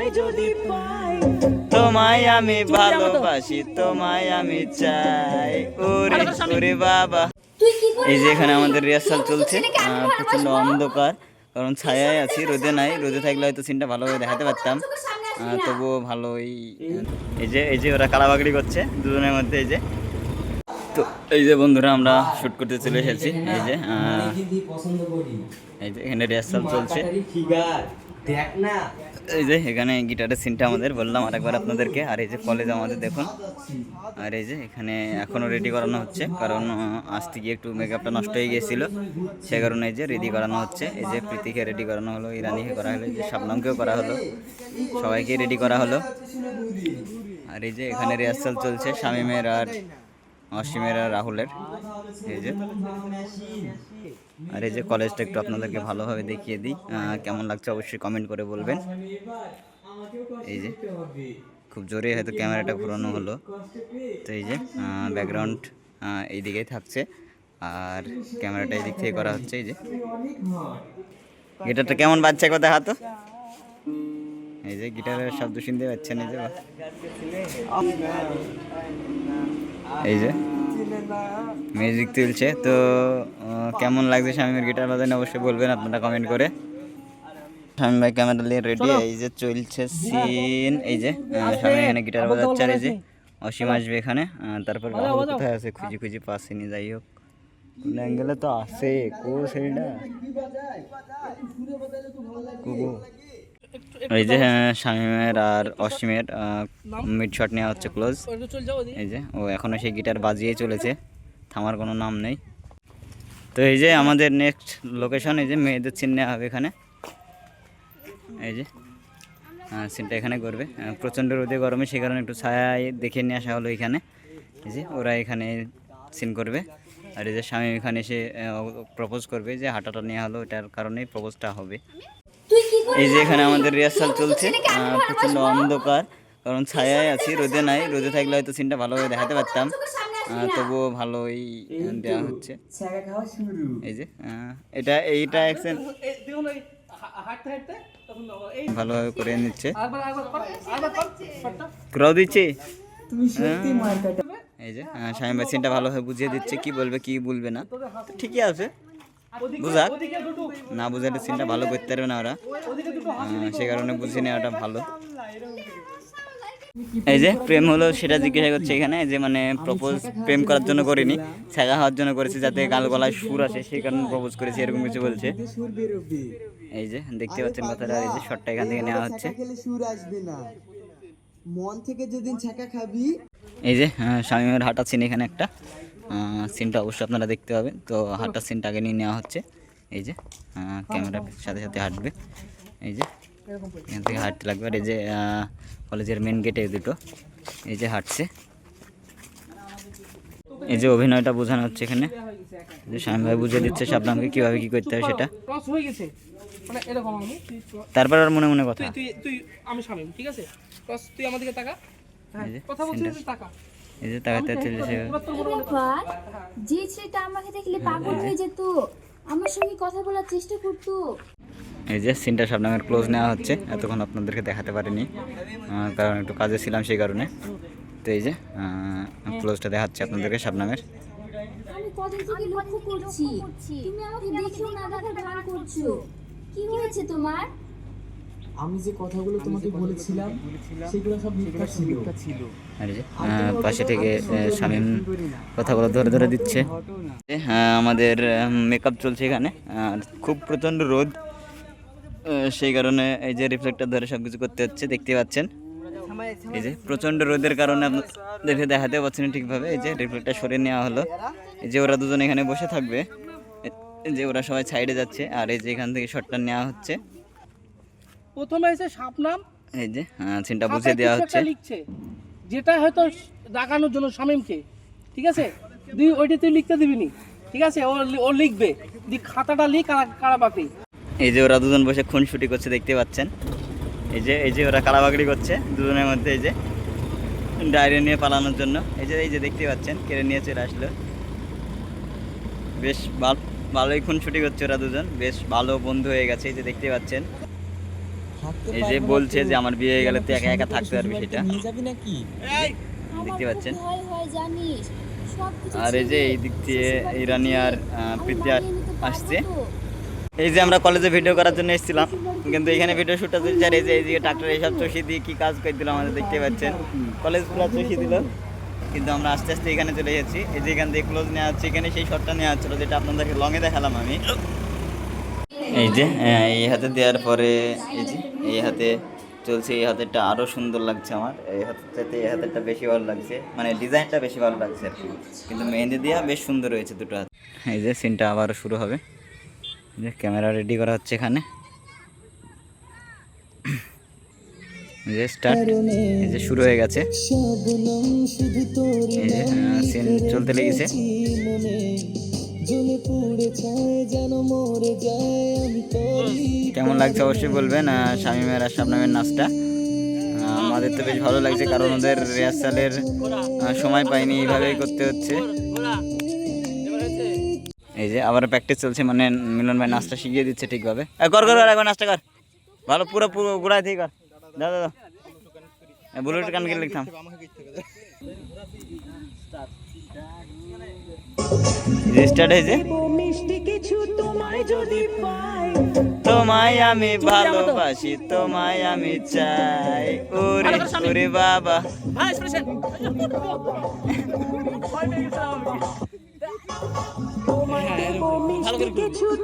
তোমায় যদি পাই। তোমায় আমি ভালোবাসি তোমায় আমি চাই। ওরে ওরে বাবা। এই যে এখানে আমাদের রিহার্সাল চলছে প্রচণ্ড অন্ধকার কারণ ছায়ায় আছি রোদে নাই রোদে থাকলে হয়তো সিনটা ভালোভাবে দেখাতে পারতাম। আহ, তবুও ভালোই। এই। যে এই যে ওরা কালাবাগড়ি করছে দুজনের মধ্যে এই যে। তো এই যে বন্ধুরা আমরা শুট করতে চলে এসেছি এই যে আহ, এই যে এখানে রিহার্সাল চলছে। দেখ না। এই যে, এখানে গিটারের সিনটা আমাদের, বললাম আরেকবার আপনাদেরকে। আর এই যে কলেজ আমাদের, দেখুন। আর এই যে, এখানে এখনও রেডি করানো হচ্ছে, কারণ আজ থেকে একটু মেকআপটা নষ্ট হয়ে গিয়েছিল। সে কারণে এই যে রেডি করানো হচ্ছে। এই যে প্রীতিকে রেডি করানো হলো, ইরানিকে করা হলো যে শাবনামকেও করা হলো। সবাইকে রেডি করা হলো। আর এই যে, এখানে রিহার্সাল চলছে, শামিমের আর অসীমের আর রাহুলের। এই যে। আর এই যে কলেজটা একটু আপনাদেরকে ভালোভাবে দেখিয়ে দিই। কেমন লাগছে অবশ্যই কমেন্ট করে বলবেন। এই যে, খুব জোরে হয়তো ক্যামেরাটা ঘোরানো হলো। তো এই যে ব্যাকগ্রাউন্ড এই দিকেই থাকছে। আর ক্যামেরাটা এই দিক থেকে করা হচ্ছে, এই যে। গিটারটা কেমন বাজছে কথা হাতো এই যে গিটারের শব্দ শুনতে পাচ্ছেন এই যে এই যে মিউজিক তুলছে। তো কেমন লাগছে স্বামীর গিটার বাজানো? অবশ্যই বলবেন আপনারা কমেন্ট করে। স্বামী ভাই ক্যামেরা নিয়ে রেডি এই যে চলছে সিন এই যে স্বামী এখানে গিটার বাজাচ্ছে আর এই যে অসীম আসবে এখানে। তারপর কোথায় আছে? খুঁজি খুঁজি পাসেনি যাই হোক। কোন অ্যাঙ্গেলে তো আছে? কো সেইটা কুকু এই যে হ্যাঁ, শামিমের আর অসীমের মিড শট নেওয়া হচ্ছে ক্লোজ এই যে ও এখনও সেই গিটার বাজিয়ে চলেছে। থামার কোনো নাম নেই। তো এই যে আমাদের নেক্সট লোকেশন এই যে মেয়েদের সিন নেওয়া হবে এখানে। এই যে সিনটা এখানে করবে। প্রচণ্ড রোদে গরমে সেই কারণে একটু ছায়ায় দেখে নিয়ে আসা হলো এখানে। এই যে ওরা এখানে সিন করবে। আর এই যে স্বামী এখানে এসে প্রপোজ করবে যে হাঁটাটা নেওয়া হলো এটার কারণেই প্রপোজটা হবে। এই যে এখানে আমাদের রিহার্সাল চলছে। আহ, প্রচণ্ড অন্ধকার কারণ ছায়ায় আছি রোদে নাই রোদে থাকলে হয়তো সিনটা ভালোভাবে দেখাতে পারতাম। তবুও ভালোই দেওয়া হচ্ছে। এই যে এটা এইটা অ্যাকশন ভালোভাবে করে নিচ্ছে। ক্রাউ দিচ্ছে? এই যে স্বামী সিনটা ভালোভাবে বুঝিয়ে দিচ্ছে কি বলবে কি বলবে না। ঠিকই আছে। বুঝাক না বুঝে বুঝালে সিনটা ভালো করতে পারবে না ওরা। ওদিকে সে কারণে বুঝিয়ে নেওয়াটা ভালো। এই যে প্রেম হলো সেটা জিজ্ঞাসা করছে এখানে যে মানে প্রপোজ প্রেম করার জন্য করিনি ছাগা হওয়ার জন্য করেছি যাতে গাল গলায় সুর আসে সেই কারণে প্রপোজ করেছি এরকম কিছু বলছে। এই যে দেখতে পাচ্ছেন কথাটা এই যে শর্টটা এখান থেকে নেওয়া হচ্ছে। সুর আসবে না মন থেকে যেদিন ছাকা খাবি। এই যে আহ, শামীমের হাঁটা সিন এখানে একটা। সিনটা অবশ্যই আপনারা দেখতে পাবেন। তো হাঁটার সিনটা আগে নিয়ে নেওয়া হচ্ছে। এই যে ক্যামেরার সাথে সাথে হাঁটবে। এই যে এখান থেকে হাঁটতে লাগবে। আর এই যে কলেজের মেন গেটে দুটো। এই যে হাঁটছে। এই যে অভিনয়টা বোঝানো হচ্ছে এখানে। যে স্বামী ভাই বুঝিয়ে দিচ্ছে শাবনামকে কীভাবে কী করতে সেটা হয়ে তুই তারপর আর মনে মনে কথা। তুই আমি শামিম ঠিক আছে? তুই আমার দিকে তাকা। কথা বলছিস তাকা। এই যে তাকাতে মনে মনে ব্যাপার যে ছেলেটা আমাকে দেখলে পাগল হয়ে। যেত আমার সঙ্গে কথা বলার চেষ্টা করতো। এই যে সিনটা শাবনামের ক্লোজ নেওয়া হচ্ছে এতক্ষণ আপনাদেরকে দেখাতে পারিনি। কারণ একটু কাজে ছিলাম সেই কারণে। তো এই যে ক্লোজটা দেখাচ্ছে আপনাদেরকে শাবনামের আমি কদিন থেকে লক্ষ্য করছি। তুমি আমাকে দেখেও না দেখার ভান করছ। কি হয়েছে তোমার? আমি যে কথাগুলো তোমাকে বলেছিলাম সেগুলো সব মিথ্যা ছিল। পাশে থেকে শামীম কথাগুলো ধরে ধরে দিচ্ছে। হ্যাঁ আমাদের মেকআপ চলছে এখানে। আর খুব প্রচণ্ড রোদ। সেই কারণে এই যে রিফ্লেক্টর ধরে সব কিছু করতে হচ্ছে দেখতে পাচ্ছেন। এই যে প্রচণ্ড রোদের কারণে আপনাদেরকে দেখাতে পাচ্ছেন না ঠিকভাবে। এই যে রিফ্লেক্টর সরিয়ে নেওয়া হলো। এই যে ওরা দুজন এখানে বসে থাকবে। যে ওরা সবাই সাইডে যাচ্ছে। আর এই যে এখান থেকে শটটা নেওয়া হচ্ছে। প্রথমে এসে শাপনাম এই যে সিনটা বুঝিয়ে দেওয়া হচ্ছে। লিখছে যেটা হয়তো ডাকানোর জন্য শামিমকে ঠিক আছে? তুই ওইটা তুই লিখতে দিবি নি ঠিক আছে? ও ও লিখবে দি খাতাটা লিখ কারা কারা বাকি এই যে ওরা দুজন বসে খুনসুটি করছে দেখতে পাচ্ছেন? এই যে এই যে ওরা কালাবাগড়ি করছে দুজনের মধ্যে এই যে ডায়রি নিয়ে পালানোর জন্য। এই যে এই যে দেখতে পাচ্ছেন? কেড়ে নিয়ে চলে আসলো। বেশ ভালো ভালোই খুনসুটি করছে ওরা দুজন। বেশ ভালো বন্ধু হয়ে গেছে এই যে দেখতে পাচ্ছেন? এই যে বলছে যে আমার বিয়ে হয়ে গেলে তুই একা একা থাকতে পারবি সেটা। দেখতে পাচ্ছেন? ভয় জানিস। সব কিছু আর এই যে এই দিক দিয়ে ইরানি আর প্রীতি আসছে। এই যে আমরা কলেজে ভিডিও করার জন্য এসেছিলাম কিন্তু এখানে ভিডিও শুটটা চলছে আর এই যে এইদিকে ট্রাক্টর এইসব চষি দিয়ে কি কাজ করে দিল আমাদের দেখতে পাচ্ছেন। কলেজ পুরো চষি দিল। কিন্তু আমরা আস্তে আস্তে এখানে চলে যাচ্ছি। এই যে এখান থেকে ক্লোজ নেওয়া হচ্ছে এখানে সেই শটটা নেওয়া হচ্ছিল যেটা আপনাদেরকে লঙে দেখালাম আমি। এই যে আহ, এই হাতে দেওয়ার পরে এই যে এই হাতে চলছে এই হাতেরটা আরও সুন্দর লাগছে আমার। এই হাতের চাইতে এই হাতেরটা বেশি ভালো লাগছে। মানে ডিজাইনটা বেশি ভালো লাগছে আর কি। কিন্তু মেহেন্দি দেওয়া বেশ সুন্দর হয়েছে দুটো হাত। এই যে সিনটা আবারও শুরু হবে। যে ক্যামেরা রেডি করা হচ্ছে এখানে। যে স্টার্ট এই যে শুরু হয়ে গেছে। সিন চলতে লেগেছে। কেমন লাগছে অবশ্যই বলবেন আহ, শামীমের আর শাবনামের নাচটা। আমাদের তো বেশ ভালো লাগছে কারণ ওদের রিহার্সালের সময় পাইনি এইভাবেই করতে হচ্ছে। এই যে আবার প্র্যাকটিস চলছে মানে মিলন ভাই নাচটা শিখিয়ে দিচ্ছে ঠিকভাবে। কর কর কর, একবার নাচটা কর। ভালো পুরো পুরো গোড়ায় থেকে কর। দাদা দাদা বুলেট কান গেলে লিখতাম স্টার্ট হয়েছে? তোমায় যদি পাই। তোমায় আমি ভালোবাসি তোমায় আমি চাই। ওরে ওরে বাবা।